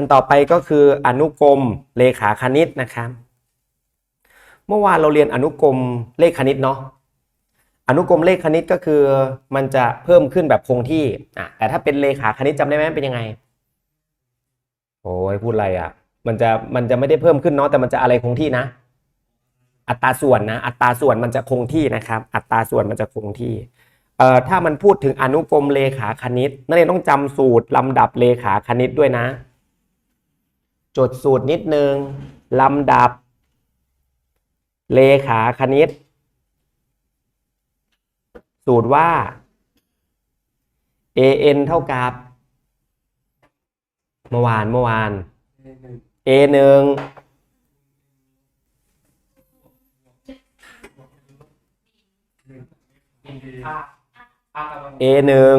อันต่อไปก็คืออนุกรมเลขาคณิตนะครับ เมื่อวานเราเรียนอนุกรมเลขคณิตเนาะอนุกรมเลขคณิตก็คือมันจะเพิ่มขึ้นแบบคงที่อะแต่ถ้าเป็นเลขาคณิตจำได้ไหมเป็นยังไง โอ้ยพูดอะไรอะ มันจะมันจะไม่ได้เพิ่มขึ้นเนาะแต่มันจะอะไรคงที่นะ อัตราส่วนนะ อัตราส่วนมันจะคงที่นะครับ อัตราส่วนมันจะคงที่เอ่อถ้ามันพูดถึงอนุกรมเลขาคณิตนักเรียนต้องจำสูตรลำดับเลขาคณิตด้วยนะ จดสูตรนิดนึง ลำดับ เลขาคณิต สูตรว่า an เท่ากับ เมื่อวานเมื่อวาน a หนึ่ง a หนึ่ง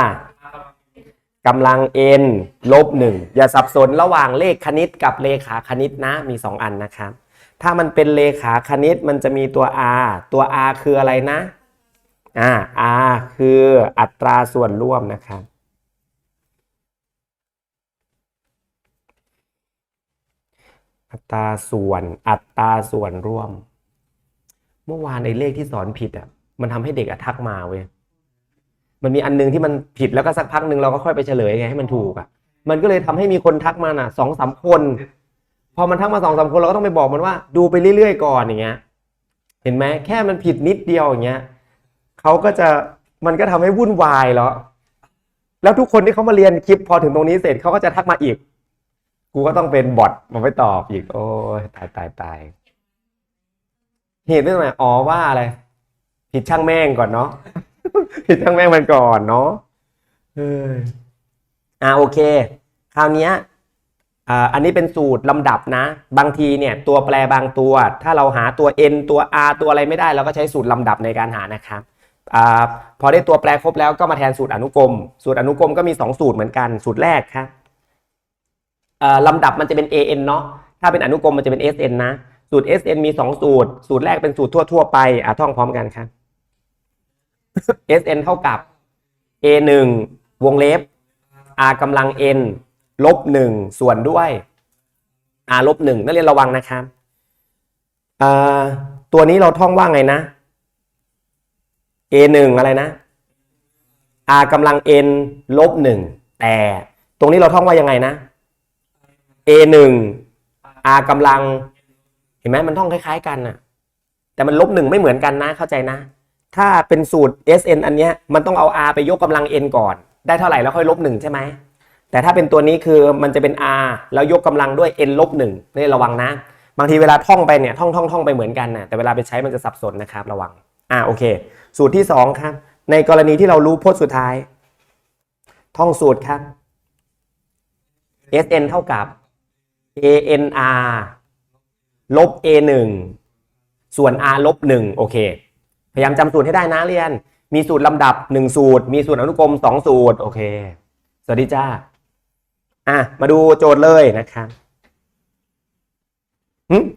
r กำลัง n ลบหนึ่งอย่าสับสนระหว่างเลขคณิตกับเลขาคณิตนะมีสองอันนะครับ ถ้ามันเป็นเลขาคณิตมันจะมีตัว r ตัว r คืออะไรนะอ่า r คืออัตราส่วนร่วมนะครับอัตราส่วนอัตราส่วนร่วม เมื่อวานไอ้เลขที่สอนผิดอะมันทำให้เด็กอทักมาเว้ย มันมีอันนึงที่มันผิดแล้วก็สักพักหนึ่งเราก็ค่อยไปเฉลยไงให้มันถูกอะ มันก็เลยทำให้มีคนทักมาน่ะสองสามคน พอมันทักมาสองสามคนเราก็ต้องไปบอกมันว่า ดูไปเรื่อยๆก่อนอย่างเงี้ย เห็นไหมแค่มันผิดนิดเดียวอย่างเงี้ยเขาก็จะมันก็ทำให้วุ่นวายแล้วแล้วทุกคนที่เขามาเรียนคลิปพอถึงตรงนี้เสร็จเขาก็จะทักมาอีก กูก็ต้องเป็นบอทมาไปตอบอีก โอ้ยตายตายตายเหตุเรื่องอะไรอ๋อว่าอะไรผิดช่างแม่งก่อนเนาะ ผิดช่างแม่งมันก่อนเนาะเอออ่าโอเค คราวเนี้ยอ่าอันนี้เป็นสูตรลำดับนะ บางทีเนี่ย ตัวแปรบางตัว ถ้าเราหาตัว n ตัว r ตัวอะไรไม่ได้ เราก็ใช้สูตรลำดับในการหานะครับอ่าพอได้ตัวแปรครบแล้วก็มาแทนสูตรอนุกรม สูตรอนุกรมก็มี 2 สูตรเหมือนกัน สูตรแรกครับอ่าลำดับมันจะเป็น an เนาะ ถ้าเป็นอนุกรมมันจะเป็น sn นะ สูตร sn มี 2 สูตร สูตรแรกเป็นสูตรทั่ว ๆ ไปอะท่องพร้อมกันครับ sn เท่ากับ a 1วงเล็บ r กำลัง n ลบหนึ่งส่วนด้วย r ลบหนึ่งนักเรียนระวังนะครับตัวนี้เราท่องว่าไงนะ a หนึ่งอะไรนะ r กำลัง n ลบหนึ่งแต่ตรงนี้เราท่องว่ายังไงนะ a หนึ่ง r กำลัง เห็นไหมมันท่องคล้าย ๆ กันน่ะ แต่มันลบหนึ่งไม่เหมือนกันนะเข้าใจนะ ถ้าเป็นสูตร sn อันเนี้ยมันต้องเอา r ไปยกกำลัง n ก่อน ได้เท่าไหร่แล้วค่อยลบหนึ่งใช่ไหม แต่ถ้าเป็นตัวนี้คือมันจะเป็น r แล้วยกกำลังด้วย n ลบหนึ่งนี่ระวังนะ บางทีเวลาท่องไปเนี่ยท่องท่องท่องไปเหมือนกันนะแต่เวลาไปใช้มันจะสับสนนะครับระวัง อ่าโอเค สูตรที่สองครับ ในกรณีที่เรารู้พจน์สุดท้าย ท่องสูตรครับ sn เท่ากับ anr ลบ a 1ส่วน r ลบ1โอเค พยายามจำสูตรให้ได้นะเรียน มีสูตรลำดับ1สูตร มีสูตรอนุกรม2สูตร โอเค สวัสดีจ้า อะ มาดูโจทย์เลยนะครับ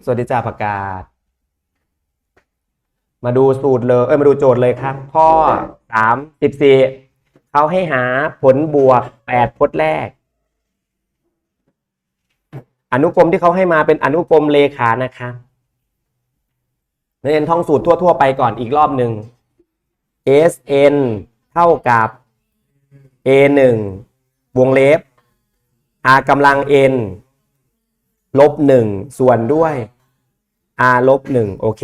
สวัสดีจ้าประกาศ มาดูสูตรเลย เอ้ย มาดูโจทย์เลยครับ ข้อ3 14เขาให้หาผลบวก8พจน์แรก อนุกรมที่เขาให้มาเป็นอนุกรมเลขานะครับ นักเรียนท่องสูตรทั่ว ๆ ไปก่อนอีกรอบหนึ่ง sn เท่ากับ a 1 วงเล็บ r กำลัง n ลบหนึ่งส่วนด้วย r ลบหนึ่งโอเค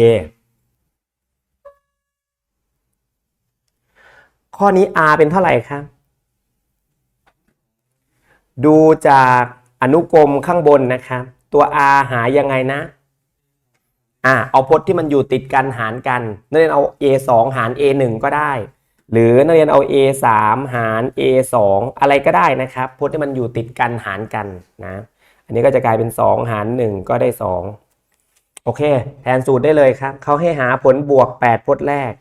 ข้อนี้ r เป็นเท่าไหร่ครับ ดูจากอนุกรมข้างบนนะครับ ตัว r หายังไงนะ อ่าเอาพจน์ที่มันอยู่ติดกันหารกัน นักเรียนเอา a 2หาร a 1ก็ได้ หรือนักเรียนเอา a 3หาร a 2อะไรก็ได้นะครับ พจน์ที่มันอยู่ติดกันหารกันนะ อันนี้ก็จะกลายเป็น 2 หาร 1 ก็ได้ 2 โอเค แทนสูตรได้เลยครับ เขาให้หาผลบวก 8 พจน์แรก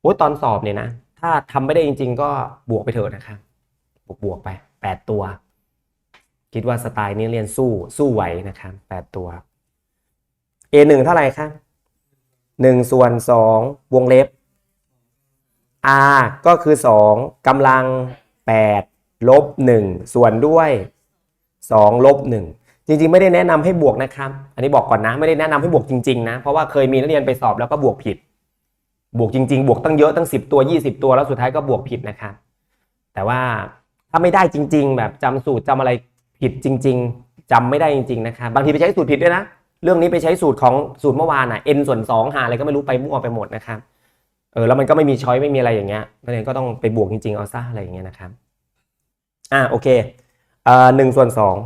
โอ้ยตอนสอบเนี่ยนะ ถ้าทำไม่ได้จริง ๆ ก็บวกไปเถอะนะครับ บวกบวกไป 8 ตัว คิดว่าสไตล์นี้เรียนสู้สู้ไหวนะครับ 8 ตัว a หนึ่งเท่าไหร่ครับหนึ่งส่วนสองวงเล็บ r ก็คือสองกำลังแปดลบหนึ่งส่วนด้วยสองลบหนึ่งจริงๆ ไม่ได้แนะนำให้บวกนะครับ อันนี้บอกก่อนนะ ไม่ได้แนะนำให้บวกจริงๆนะ เพราะว่าเคยมีนักเรียนไปสอบแล้วก็บวกผิด บวกจริง ๆ บวกตั้งเยอะตั้ง 10 ตัว 20 ตัวแล้วสุดท้ายก็บวกผิดนะครับ แต่ว่าถ้าไม่ได้จริง ๆ แบบจำสูตรจำอะไรผิดจริง ๆจำไม่ได้จริง ๆ นะครับ บางทีไปใช้สูตรผิดด้วยนะ เรื่องนี้ไปใช้สูตรของสูตรเมื่อวานอะ n ส่วน2หาอะไรก็ไม่รู้ไปมั่วไปหมดนะครับเออแล้วมันก็ไม่มีช้อยไม่มีอะไรอย่างเงี้ยนักเรียนก็ต้องไปบวกจริงๆเอาซะอะไรอย่างเงี้ยนะครับอ่าโอเคเอ่อหนึ่งส่วนสอง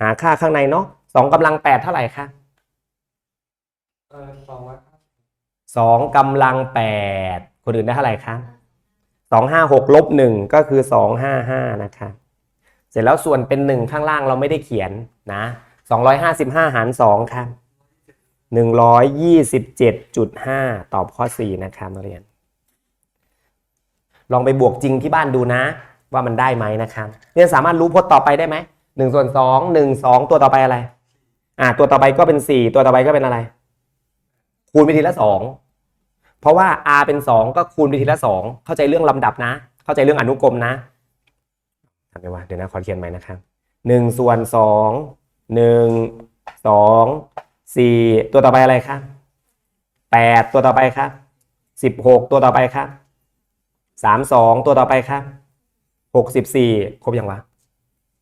หาค่าข้างในเนาะสองกำลังแปดเท่าไหร่คะเออสองครับสองกำลังแปดคนอื่นได้เท่าไหร่คะสองห้าหกลบหนึ่งก็คือสองห้าห้านะคะ เสร็จแล้วส่วนเป็นหนึ่งข้างล่างเราไม่ได้เขียนนะ สองร้อยห้าสิบห้าหารสองค่ะหนึ่งร้อยยี่สิบเจ็ดจุดห้าตอบข้อสี่นะคะนักเรียน ลองไปบวกจริงที่บ้านดูนะ ว่ามันได้ไหมนะครับเนี่ยสามารถรู้พจน์ต่อไปได้ไหมหนึ่งส่วนสองหนึ่งสองตัวต่อไปอะไร อ่า ตัวต่อไปก็เป็นสี่ตัวต่อไปก็เป็นอะไร คูณไปทีละสองเพราะว่า r เป็นสองก็คูณไปทีละสองเข้าใจเรื่องลำดับนะ เข้าใจเรื่องอนุกรมนะทำไงวะเดี๋ยวนะขอเขียนใหม่นะครับหนึ่งส่วนสอง หนึ่งสองสี่ตัวต่อไปอะไรครับแปดตัวต่อไปครับสิบหกตัวต่อไปครับสามสองตัวต่อไปครับหกสิบสี่ครบยังวะ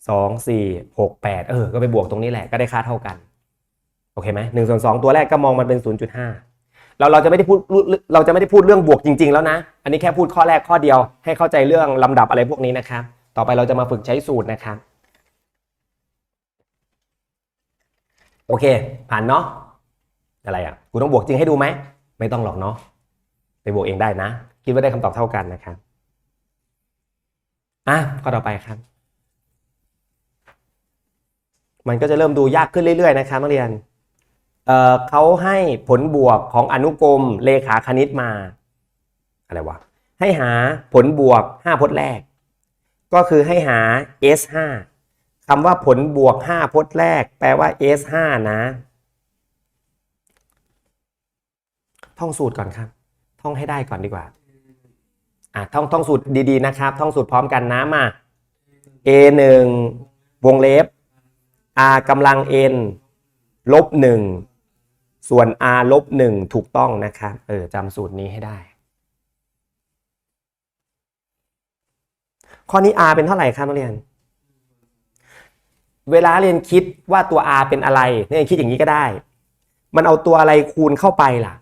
สองสี่หกแปดเออ ก็ไปบวกตรงนี้แหละก็ได้ค่าเท่ากัน โอเคไหมหนึ่งส่วนสองตัวแรกก็มองมันเป็นศูนย์จุดห้าเราเราจะไม่ได้พูดเราจะไม่ได้พูดเรื่องบวกจริง ๆ แล้วนะ อันนี้แค่พูดข้อแรกข้อเดียว ให้เข้าใจเรื่องลำดับอะไรพวกนี้นะครับ ต่อไปเราจะมาฝึกใช้สูตรนะครับ โอเค ผ่านเนาะอะไรอะกูต้องบวกจริงให้ดูไหมไม่ต้องหรอกเนาะไปบวกเองได้นะ คิดว่าได้คำตอบเท่ากันนะครับอะข้อต่อไปครับ มันก็จะเริ่มดูยากขึ้นเรื่อยๆนะครับนักเรียนเออเขาให้ผลบวกของอนุกรมเลขาคณิตมาอะไรวะให้หาผลบวก 5 พจน์แรก ก็คือให้หา S5 คำว่าผลบวก 5 พจน์แรก แปลว่า S5 นะ ท่องสูตรก่อนครับ ท่องให้ได้ก่อนดีกว่า อะท่องท่องสูตรดีๆนะครับ ท่องสูตรพร้อมกันนะมา a 1วงเล็บ r กำลัง n ลบหนึ่งส่วน r ลบหนึ่งถูกต้องนะครับ เออจำสูตรนี้ให้ได้ ข้อนี้ r เป็นเท่าไหร่ครับนักเรียน เวลาเรียนคิดว่าตัว r เป็นอะไรเนี่ยคิดอย่างนี้ก็ได้ มันเอาตัวอะไรคูณเข้าไปล่ะ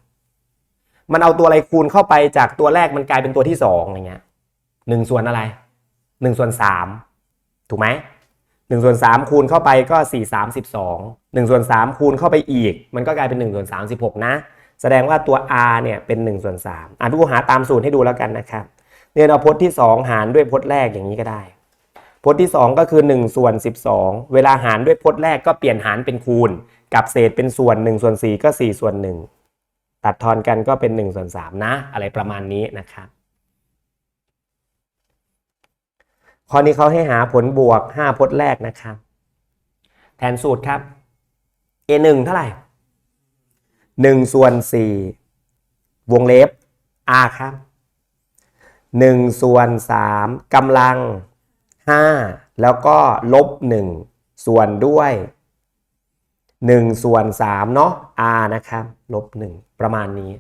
มันเอาตัวอะไรคูณเข้าไปจากตัวแรกมันกลายเป็นตัวที่สองอย่างเงี้ยหนึ่งส่วนอะไรหนึ่งส่วนสามถูกไหมหนึ่งส่วนสามคูณเข้าไปก็สี่สามสิบสองหนึ่งส่วนสามคูณเข้าไปอีก มันก็กลายเป็นหนึ่งส่วนสามสิบหกนะ แสดงว่าตัว r เนี่ยเป็นหนึ่งส่วนสามอะทุกคนหาตามสูตรให้ดูแล้วกันนะครับเนี่ยเอาพจน์ที่สองหารด้วยพจน์แรกอย่างนี้ก็ได้ พจน์ที่สองก็คือหนึ่งส่วนสิบสองเวลาหารด้วยพจน์แรกก็เปลี่ยนหารเป็นคูณ กับเศษเป็นส่วนหนึ่งส่วนสี่ก็สี่ส่วนหนึ่งตัดทอนกันก็เป็น 1 ส่วน 3 นะ อะไรประมาณนี้นะครับข้อนี้เขาให้หาผลบวก 5 พจน์แรกนะครับ แทนสูตรครับ a 1เท่าไหร่ 1 ส่วน 4 วงเล็บ r ครับ 1 ส่วน 3กำลัง 5 แล้วก็ลบ 1 ส่วนด้วย 1 ส่วน3เนาะ r นะครับลบ 1 ประมาณนี้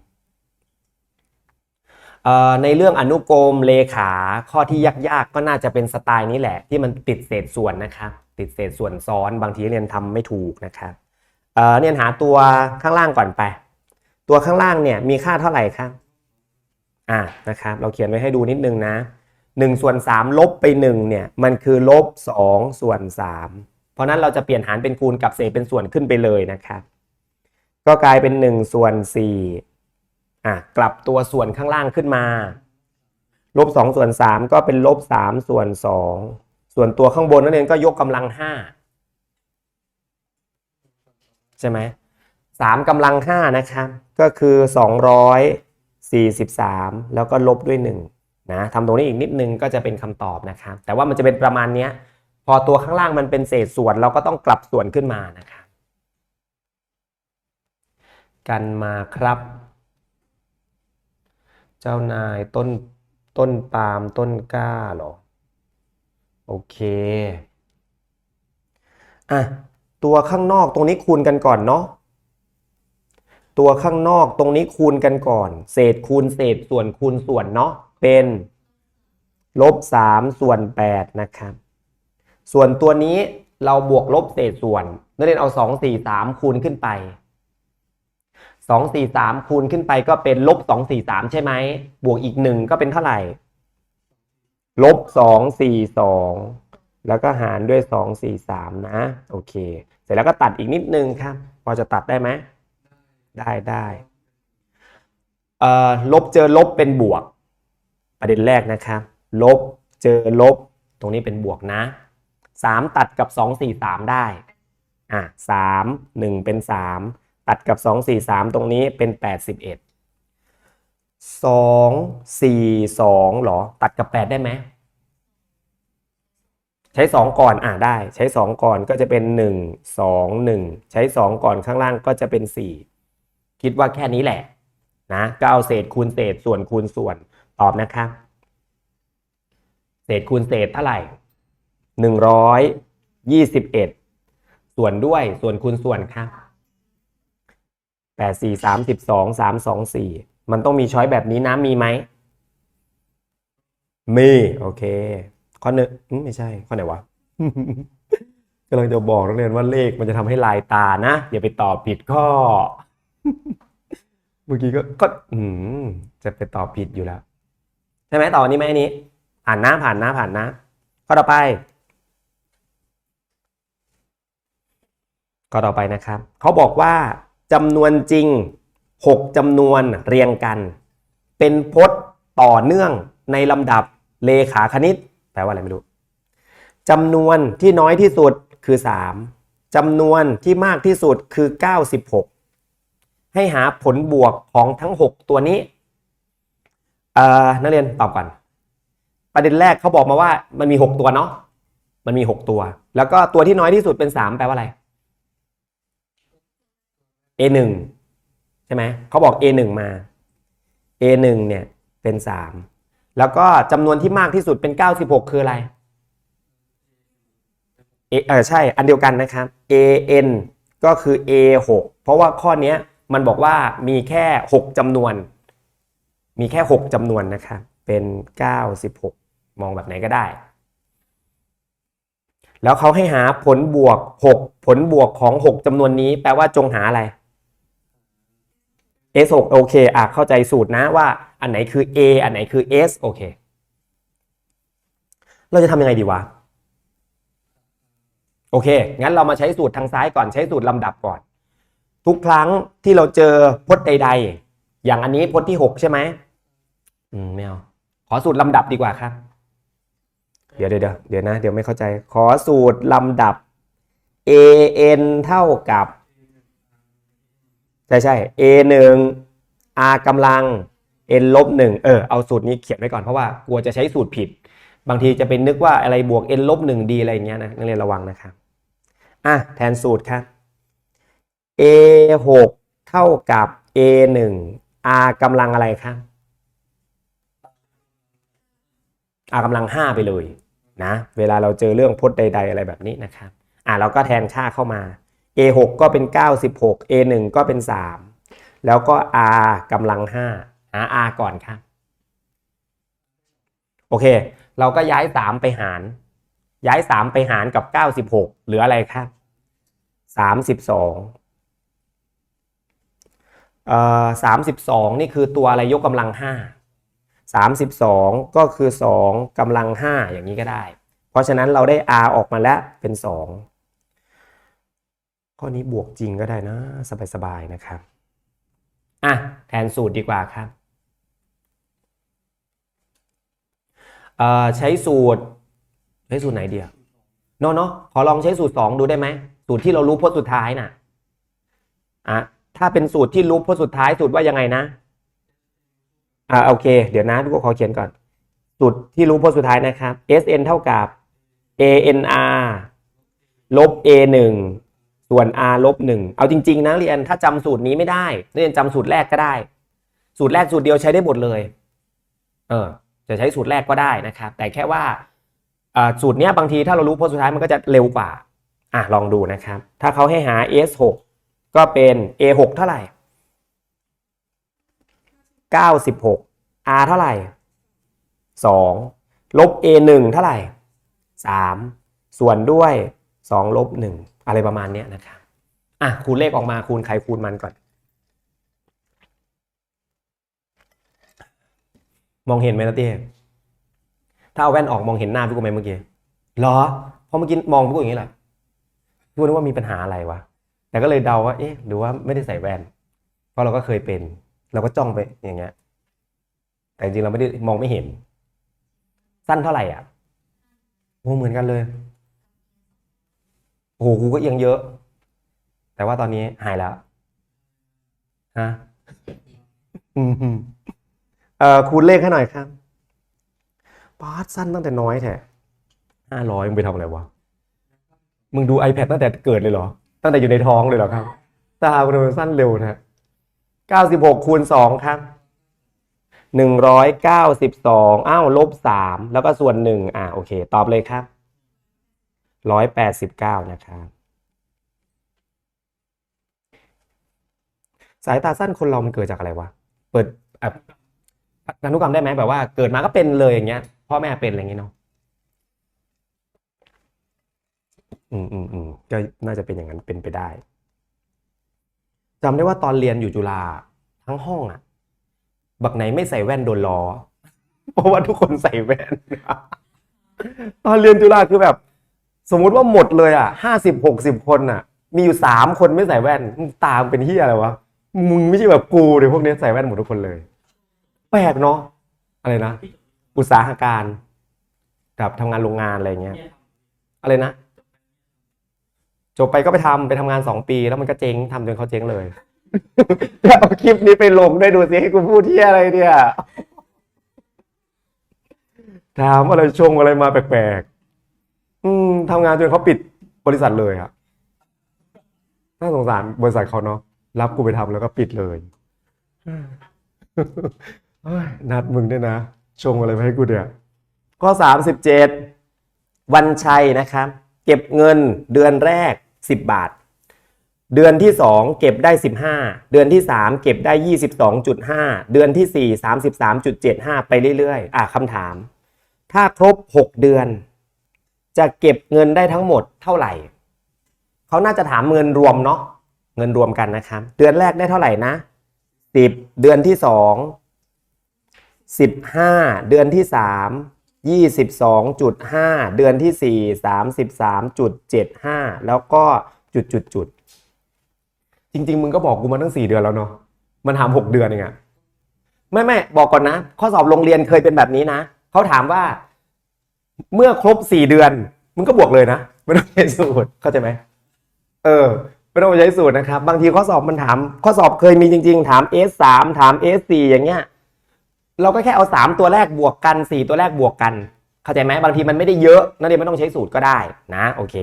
ในเรื่องอนุกรมเลขาข้อที่ยากๆก็น่าจะเป็นสไตล์นี้แหละ ที่มันติดเศษส่วนนะครับติดเศษส่วนซ้อนบางทีเรียนทำไม่ถูกนะครับเรียนหาตัวข้างล่างก่อนไป ตัวข้างล่างเนี่ยมีค่าเท่าไหร่ครับอ่านะครับ เราเขียนไว้ให้ดูนิดนึงนะ 1ส่วน3ลบไป1เนี่ยมันคือลบ2ส่วน3เพราะนั้นเราจะเปลี่ยนหารเป็นคูณกับเศษเป็นส่วนขึ้นไปเลยนะครับก็กลายเป็น1ส่วน4อะกลับตัวส่วนข้างล่างขึ้นมาลบ2ส่วน3ก็เป็นลบ3ส่วน2ส่วนตัวข้างบนนั่นเองก็ยกกำลัง5ใช่ไหมสามกำลัง5นะครับก็คือ 243 แล้วก็ลบด้วย 1 นะทำตรงนี้อีกนิดนึงก็จะเป็นคำตอบนะครับ แต่ว่ามันจะเป็นประมาณนี้พอตัวข้างล่างมันเป็นเศษส่วนเราก็ต้องกลับส่วนขึ้นมานะครับกันมาครับ เจ้านายต้นต้นปาล์มต้นกล้าหรอ โอเคอะตัวข้างนอกตรงนี้คูณกันก่อนเนาะ ตัวข้างนอกตรงนี้คูณกันก่อน เศษคูณเศษส่วนคูณส่วนเนาะเป็นลบสามส่วนแปดนะครับส่วนตัวนี้เราบวกลบเศษส่วนนักเรียนเอาสองสี่สามคูณขึ้นไปสองสี่สามคูณขึ้นไปก็เป็นลบสองสี่สามใช่ไหม บวกอีกหนึ่งก็เป็นเท่าไหร่ ลบสองสี่สองแล้วก็หารด้วยสองสี่สามนะ โอเค เสร็จแล้วก็ตัดอีกนิดนึงครับ พอจะตัดได้ไหม ได้ได้เอ่อลบเจอลบเป็นบวก ประเด็นแรกนะครับ ลบเจอลบ ตรงนี้เป็นบวกนะสามตัดกับสองสี่สามได้อะสามหนึ่งเป็นสามตัดกับสองสี่สามตรงนี้เป็นแปดสิบเอ็ดสองสี่สองหรอ ตัดกับแปดได้ไหมใช้สองก่อนอะได้ ใช้สองก่อนก็จะเป็นหนึ่งสองหนึ่งใช้สองก่อนข้างล่างก็จะเป็นสี่ คิดว่าแค่นี้แหละนะก็เอาเศษคูณเศษส่วนคูณส่วนตอบนะครับ เศษคูณเศษเท่าไหร่หนึ่งร้อยยี่สิบเอ็ดส่วนด้วยส่วนคูณส่วนครับแปดสี่สามสิบสองสามสองสี่มันต้องมีช้อยแบบนี้นะมีไหมมีโอเค ข้อหนึ่งไม่ใช่ ข้อไหนวะกำลังจะบอกนักเรียนว่าเลขมันจะทำให้ลายตานะ อย่าไปตอบผิดข้อ เมื่อกี้ก็ก็ อืมจะไปตอบผิดอยู่แล้ว ใช่ไหมต่อนนี้ไหมอันนี้ ผ่านนะผ่านนะผ่านนะข้อต่อไปข้อต่อไปนะครับ เขาบอกว่าจำนวนจริง 6จำนวนเรียงกัน เป็นพจน์ต่อเนื่องในลำดับเลขาคณิต แปลว่าอะไรไม่รู้จำนวนที่น้อยที่สุดคือ 3จำนวนที่มากที่สุดคือ 96 ให้หาผลบวกของทั้ง 6 ตัวนี้อ่อนักเรียนตอบก่อน ประเด็นแรกเขาบอกมาว่ามันมี 6 ตัวเนาะมันมี 6 ตัว แล้วก็ตัวที่น้อยที่สุดเป็น 3 แปลว่าอะไร A1 ใช่ไหมเขาบอก A1 มา A1 เนี่ยเป็น 3 แล้วก็จำนวนที่มากที่สุดเป็น 96 คืออะไรเออใช่ อันเดียวกันนะครับ AN ก็คือ A6 เพราะว่าข้อนี้ มันบอกว่ามีแค่ 6จำนวน มีแค่ 6จำนวนนะครับเป็น 96 มองแบบไหนก็ได้ แล้วเขาให้หาผลบวก 6 ผลบวกของ 6จำนวนนี้ แปลว่าจงหาอะไร S6 โอเคอะเข้าใจสูตรนะว่าอันไหนคือ A อันไหนคือ S โอเค เราจะทำยังไงดีวะ โอเค งั้นเรามาใช้สูตรทางซ้ายก่อนใช้สูตรลำดับก่อน ทุกครั้งที่เราเจอพจน์ใด ๆ อย่างอันนี้พจน์ที่6ใช่ไหมอืมไม่เอาขอสูตรลำดับดีกว่าครับเดี๋ยวเดี๋ยวเดี๋ยวเดี๋ยวนะ เดี๋ยวไม่เข้าใจ ขอสูตรลำดับ a n เท่ากับ ใช่ใช่ a หนึ่ง r กำลัง n ลบหนึ่งเออเอาสูตรนี้เขียนไว้ก่อนเพราะว่ากลัวจะใช้สูตรผิด บางทีจะเป็นนึกว่าอะไรบวก n ลบหนึ่งดีอะไรอย่างเงี้ยนะนักเรียนระวังนะครับอะแทนสูตรครับ a หกเท่ากับ a หนึ่ง r กำลังอะไรครับ r กำลังห้าไปเลยนะ เวลาเราเจอเรื่องพจน์ใด ๆ อะไรแบบนี้นะครับ อะเราก็แทนค่าเข้ามา a 6ก็เป็น 96 a 1ก็เป็น 3 แล้วก็ r กำลัง5หา r ก่อนครับ โอเค เราก็ย้าย 3 ไปหาร ย้าย 3 ไปหารกับ 96 เหลืออะไรครับ 32 เอ่อ32นี่คือตัวอะไรยกกำลัง5 32ก็คือ2กำลัง5อย่างนี้ก็ได้ เพราะฉะนั้นเราได้ r ออกมาแล้วเป็น2ข้อนี้บวกจริงก็ได้นะ สบายๆนะครับอะแทนสูตรดีกว่าครับใช้สูตรใช้สูตรไหนเดียวเนาะเนาะขอลองใช้สูตร 2 ดูได้ไหม สูตรที่เรารู้พจน์สุดท้ายน่ะอะ ถ้าเป็นสูตรที่รู้พจน์สุดท้ายสูตรว่ายังไงนะ อ่าโอเค เดี๋ยวนะพี่ก็ขอเขียนก่อน สูตรที่รู้พจน์สุดท้ายนะครับ SN เท่ากับ ANR ลบ A1 ส่วน r ลบหนึ่งเอาจริงๆนะเรียนถ้าจำสูตรนี้ไม่ได้เรียนจำสูตรแรกก็ได้ สูตรแรกสูตรเดียวใช้ได้หมดเลย เออ จะใช้สูตรแรกก็ได้นะครับ แต่แค่ว่าอ่าสูตรเนี้ยบางทีถ้าเรารู้พจน์สุดท้ายมันก็จะเร็วกว่า อะลองดูนะครับ ถ้าเขาให้หา s 6 ก็เป็น a 6เท่าไหร่ 96 r เท่าไหร่ 2 ลบ a 1เท่าไหร่ 3 ส่วนด้วย 2 ลบ 1 อะไรประมาณเนี้ยนะครับอะคูณเลขออกมาคูณใครคูณมันก่อน มองเห็นไหมนะเต้ถ้าเอาแว่นออกมองเห็นหน้าพี่กูไหมเมื่อกี้เหรอเพราะเมื่อกี้มองพี่กูอย่างนี้แหละพี่กูนึกว่ามีปัญหาอะไรวะ แต่ก็เลยเดาว่า เอ๊ะ หรือว่าไม่ได้ใส่แว่น เพราะเราก็เคยเป็น เราก็จ้องไปอย่างเงี้ย แต่จริงเราไม่ได้มองไม่เห็น สั้นเท่าไหร่อะโอ้เหมือนกันเลย โอ้โห กูก็เอียงเยอะ แต่ว่าตอนนี้หายแล้วฮะอืมเอ่อคูณเลขให้หน่อยครับปาดสั้นตั้งแต่น้อยแท้ห้าร้อยมึงไปทำอะไรวะ มึงดู iPad ตั้งแต่เกิดเลยเหรอ ตั้งแต่อยู่ในท้องเลยเหรอครับตาคุณมันสั้นเร็วนะเก้าสิบหกคูณสองครับหนึ่งร้อยเก้าสิบสองอ้าวลบสามแล้วก็ส่วนหนึ่งอ่าโอเค ตอบเลยครับร้อยแปดสิบเก้านะครับสายตาสั้นคนเรามันเกิดจากอะไรวะ เปิดแบบพันธุกรรมได้ไหมแบบว่า เกิดมาก็เป็นเลยอย่างเงี้ย พ่อแม่เป็นอะไรอย่างเงี้ยเนาะ อืมอืมอืมก็น่าจะเป็นอย่างนั้นเป็นไปได้จำได้ว่าตอนเรียนอยู่จุฬาทั้งห้องอะ บักไหนไม่ใส่แว่นโดนล้อ เพราะว่าทุกคนใส่แว่น ตอนเรียนจุฬาคือแบบ สมมุติว่าหมดเลยอะห้าสิบหกสิบคนอะ มีอยู่สามคนไม่ใส่แว่นมึงตามเป็นเฮียอะไรวะมึงไม่ใช่แบบกูเลยพวกนี้ใส่แว่นหมดทุกคนเลย แปลกเนาะอะไรนะอุตสาหการกับทำงานโรงงานอะไรเงี้ย อะไรนะ จบไปก็ไปทำไปทำงานสองปี แล้วมันก็เจ๊งทำจนเขาเจ๊งเลยจะเอาคลิปนี้ไปลงได้ดูสิให้กูพูดที่อะไรเนี่ยถามอะไรชงอะไรมาแปลกๆ อืมทำงานจนเขาปิดบริษัทเลยอะน่าสงสารบริษัทเขาเนาะรับกูไปทำแล้วก็ปิดเลยเฮ้ยนัดมึงด้วยนะ ชงอะไรมาให้กูเนี่ยข้อสามสิบเจ็ดวันชัยนะครับ เก็บเงินเดือนแรก สิบบาท เดือนที่สองเก็บได้สิบห้าเดือนที่สามเก็บได้ยี่สิบสองจุดห้าเดือนที่สี่สามสิบสามจุดเจ็ดห้าไปเรื่อยๆ อะคำถาม ถ้าครบหกเดือน จะเก็บเงินได้ทั้งหมดเท่าไหร่ เขาน่าจะถามเงินรวมเนาะเงินรวมกันนะครับ เดือนแรกได้เท่าไหร่นะสิบเดือนที่สองสิบห้าเดือนที่สามยี่สิบสองจุดห้าเดือนที่สี่สามสิบสามจุดเจ็ดห้าแล้วก็จุดจุดจุดจริง ๆ มึงก็บอกกูมาตั้งสี่เดือนแล้วเนาะมันถามหกเดือนเองอะไม่ไม่บอกก่อนนะ ข้อสอบโรงเรียนเคยเป็นแบบนี้นะเขาถามว่า เมื่อครบสี่เดือน มึงก็บวกเลยนะไม่ต้องใช้สูตรเข้าใจไหมเออไม่ต้องไปใช้สูตรนะครับ บางทีข้อสอบมันถาม ข้อสอบเคยมีจริง ๆ ถาม S สามถาม S สี่อย่างเงี้ย เราก็แค่เอาสามตัวแรกบวกกันสี่ตัวแรกบวกกัน เข้าใจไหมบางทีมันไม่ได้เยอะนักเรียนไม่ต้องใช้สูตรก็ได้นะโอเค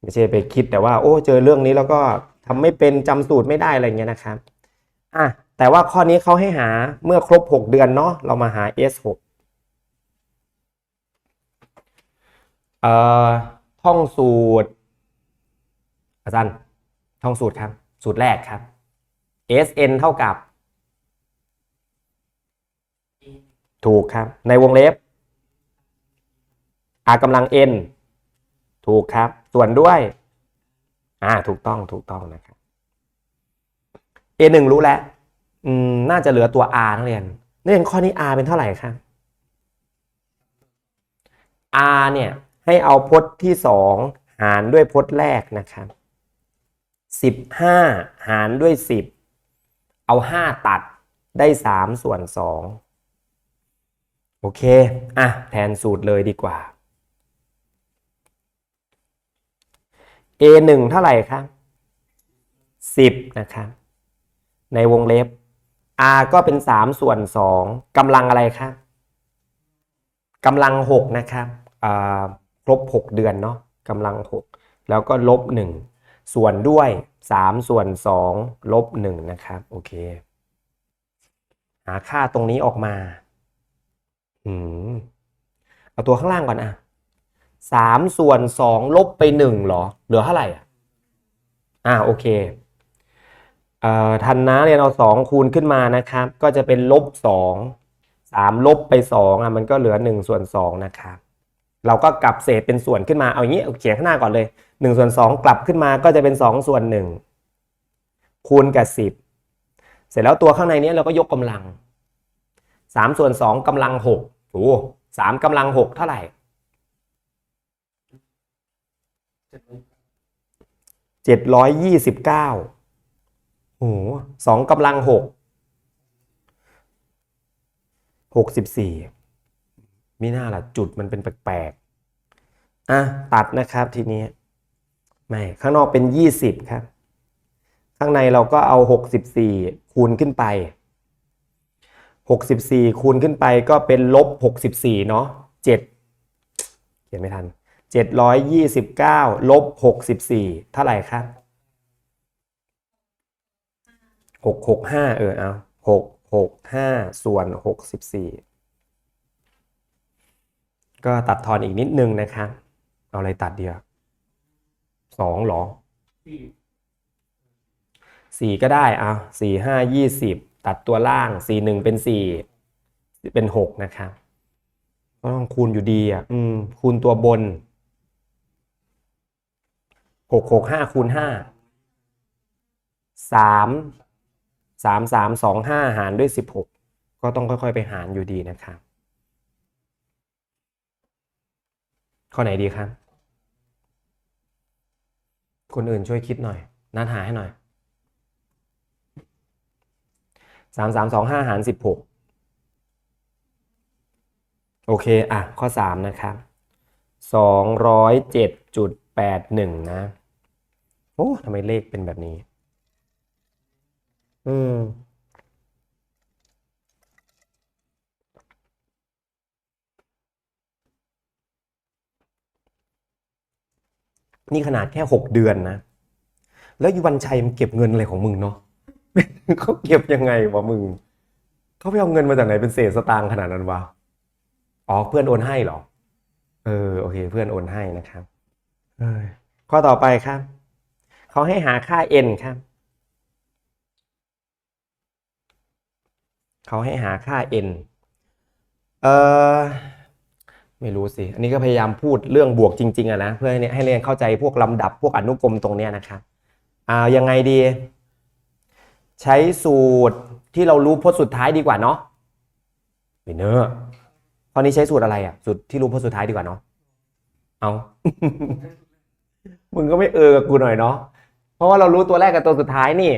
ไม่ใช่ไปคิดแต่ว่า โอ้เจอเรื่องนี้แล้วก็ทำไม่เป็นจำสูตรไม่ได้อะไรเงี้ยนะครับอะแต่ว่าข้อนี้เขาให้หาเมื่อครบหกเดือนเนาะเรามาหา S หกเอ่อท่องสูตร อาจารย์ท่องสูตรครับ สูตรแรกครับ sn เท่ากับ ถูกครับ ในวงเล็บ r กำลัง n ถูกครับ ส่วนด้วย อ่า ถูกต้องถูกต้องนะครับ a หนึ่งรู้แล้วอืมน่าจะเหลือตัว r นักเรียนนักเรียนข้อนี้ r เป็นเท่าไหร่ครับ r เนี่ย ให้เอาพจน์ที่สองหารด้วยพจน์แรกนะครับสิบห้าหารด้วยสิบเอาห้าตัดได้สามส่วนสอง เค อะ แทนสูตรเลยดีกว่า a หนึ่งเท่าไหร่ครับสิบนะครับ ในวงเล็บ r ก็เป็นสามส่วนสองกำลังอะไรครับกำลังหกนะครับอ่าครบหกเดือนเนาะกำลังหกแล้วก็ลบหนึ่งส่วนด้วยสามส่วนสองลบหนึ่งนะครับ โอเค หาค่าตรงนี้ออกมา เอาตัวข้างล่างก่อนอะสามส่วนสองลบไปหนึ่งหรอ เหลือเท่าไหร่อะอ่าโอเคเอ่อทันนะเรียนเอาสองคูณขึ้นมานะครับ ก็จะเป็นลบสองสามลบไปสองอะมันก็เหลือหนึ่งส่วนสองนะครับ เราก็กลับเศษเป็นส่วนขึ้นมาเอาอย่างนี้เอาเขียนข้างหน้าก่อนเลยหนึ่งส่วนสองกลับขึ้นมาก็จะเป็นสองส่วนหนึ่งคูณกับสิบเสร็จแล้วตัวข้างในนี้เราก็ยกกำลัง สามส่วนสองกำลังหกโอ้สามกำลังหกเท่าไหร่เจ็ดร้อยยี่สิบเก้าโอ้สองกำลังหกหกสิบสี่มีหน้าล่ะ จุดมันเป็นแปลกๆ อะ ตัดนะครับทีนี้ ไม่ ข้างนอกเป็นยี่สิบครับ ข้างในเราก็เอาหกสิบสี่คูณขึ้นไป หกสิบสี่คูณขึ้นไปก็เป็นลบหกสิบสี่เนาะเจ็ดเขียนไม่ทันเจ็ดร้อยยี่สิบเก้าลบหกสิบสี่เท่าไหร่ครับหกหกห้าเออเอาหกหกห้าส่วนหกสิบสี่ก็ตัดทอนอีกนิดนึงนะครับ เอาอะไรตัดเดียวสองหรอสี่ก็ได้เอาสี่ห้ายี่สิบตัดตัวล่างสี่หนึ่งเป็นสี่เป็นหกนะครับก็ต้องคูณอยู่ดีอะอืมคูณตัวบนหกหกห้าคูณห้าสามสามสามสองห้าหารด้วยสิบหกก็ต้องค่อยๆ ไปหารอยู่ดีนะครับข้อไหนดีครับ คนอื่นช่วยคิดหน่อยนัดหาให้หน่อย สามสามสองห้าหารสิบหกโอเค อะ ข้อสามนะครับสองร้อยเจ็ดจุดแปดหนึ่งนะ โอ้ทำไมเลขเป็นแบบนี้ อืมนี่ขนาดแค่หกเดือนนะ แล้วยูวันชัยมันเก็บเงินอะไรของมึงเนาะ เขาเก็บยังไงวะมึง เขาไปเอาเงินมาจากไหนเป็นเศษสตางค์ขนาดนั้นวะ อ๋อเพื่อนโอนให้เหรอ เออโอเค เพื่อนโอนให้นะครับเออข้อต่อไปครับ เขาให้หาค่า n ครับ เขาให้หาค่า n เออไม่รู้สิ อันนี้ก็พยายามพูดเรื่องบวกจริง ๆอะนะ เพื่อให้เรียนเข้าใจพวกลำดับพวกอนุกรมตรงเนี้ยนะครับ อ่ายังไงดี ใช้สูตรที่เรารู้พจน์สุดท้ายดีกว่าเนาะไม่เนอะข้อนี้ใช้สูตรอะไรอะ สูตรที่รู้พจน์สุดท้ายดีกว่าเนาะเอามึงก็ไม่เออกับกูหน่อยเนาะเพราะว่าเรารู้ตัวแรกกับตัวสุดท้ายนี่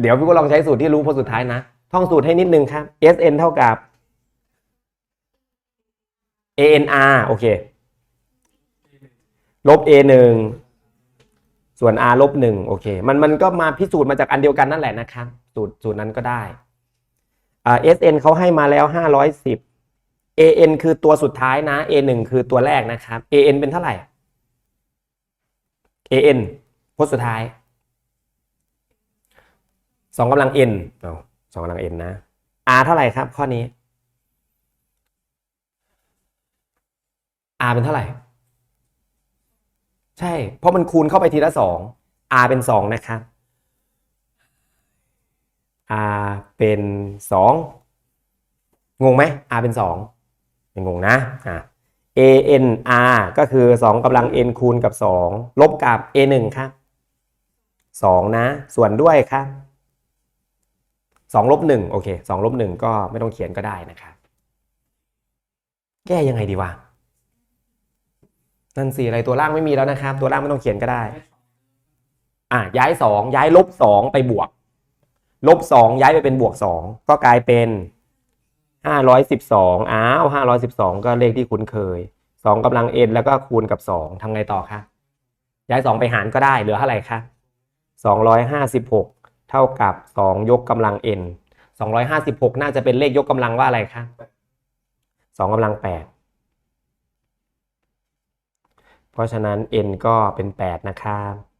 เดี๋ยวพี่ก็ลองใช้สูตรที่รู้พจน์สุดท้ายนะท่องสูตรให้นิดนึงครับ SN เท่ากับ ANR โอเค ลบ A หนึ่ง ส่วน r ลบหนึ่งโอเคมันมันก็มาพิสูจน์มาจากอันเดียวกันนั่นแหละนะครับสูตรสูตรนั้นก็ได้อ่า SN เขาให้มาแล้ว510 AN คือตัวสุดท้ายนะ A หนึ่งคือตัวแรกนะครับ AN เป็นเท่าไหร่ AN พจน์สุดท้ายสองกำลัง n เอาสองกำลัง n นะ r เท่าไหร่ครับ ข้อนี้ r เป็นเท่าไหร่ ใช่ เพราะมันคูณเข้าไปทีละสอง r เป็นสองนะครับ r เป็นสองงงไหม r เป็นสองไม่งงนะอะ a n r ก็คือสองกำลัง n คูณกับสองลบกับ a หนึ่งครับสองนะ ส่วนด้วยครับสองลบหนึ่งโอเคสองลบหนึ่งก็ไม่ต้องเขียนก็ได้นะครับ แก้ยังไงดีวะ นั่นสิอะไรตัวล่างไม่มีแล้วนะครับ ตัวล่างไม่ต้องเขียนก็ได้ อะย้ายสองย้ายลบสองไปบวก ลบสองย้ายไปเป็นบวกสองก็กลายเป็นห้าร้อยสิบสองอ้าวห้าร้อยสิบสองก็เลขที่คุ้นเคยสองกำลังเอ็นแล้วก็คูณกับสองทำไงต่อคะย้ายสองไปหารก็ได้เหลือเท่าไหร่คะสองร้อยห้าสิบหกเท่ากับสองยกกำลังเอ็นสองร้อยห้าสิบหกน่าจะเป็นเลขยกกำลังว่าอะไรคะสองกำลังแปด เพราะฉะนั้น n ก็เป็น 8 นะครับ